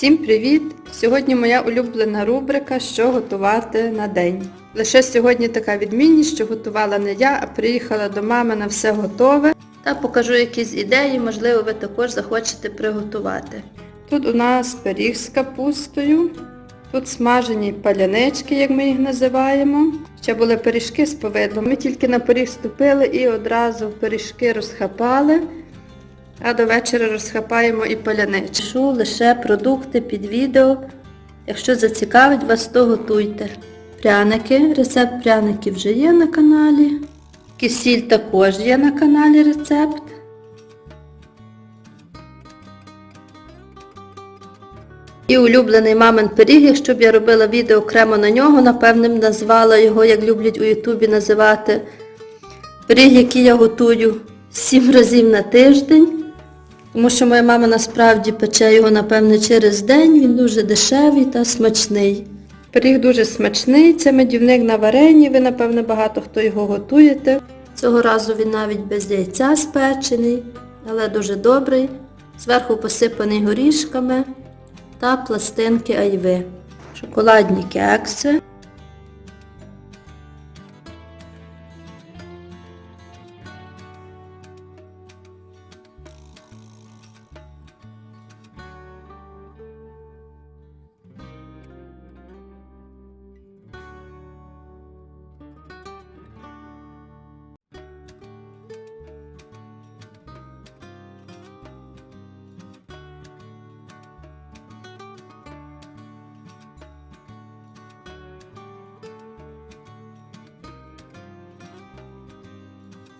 Всім привіт! Сьогодні моя улюблена рубрика Що готувати на день. Лише сьогодні така відмінність, що готувала не я, а приїхала до мами на все готове. Та покажу якісь ідеї, можливо, ви також захочете приготувати. Тут у нас пиріг з капустою, тут смажені палянички, як ми їх називаємо. Ще були пиріжки з повидлом. Ми тільки на пиріг ступили і одразу пиріжки розхапали. А до вечора розхапаємо і палянички. Пишу лише продукти під відео. Якщо зацікавить вас, то готуйте. Пряники, рецепт пряників вже є на каналі. Кисіль також є на каналі рецепт. І улюблений мамин пиріг, якщо б я робила відео окремо на нього, напевне б назвала його, як люблять у Ютубі називати. Пиріг, який я готую 7 разів на тиждень. Тому що моя мама насправді пече його, напевне, через день, він дуже дешевий та смачний. Пиріг дуже смачний, це медівник на варені, ви, напевне, багато хто його готуєте. Цього разу він навіть без яйця спечений, але дуже добрий. Зверху посипаний горішками та пластинки айви. Шоколадні кекси.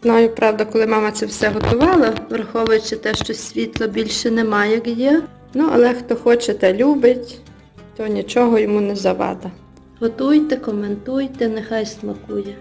Знаю, правда, коли мама це все готувала, враховуючи те, що світла більше немає, як є. Ну, але хто хоче та любить, то нічого йому не завада. Готуйте, коментуйте, нехай смакує.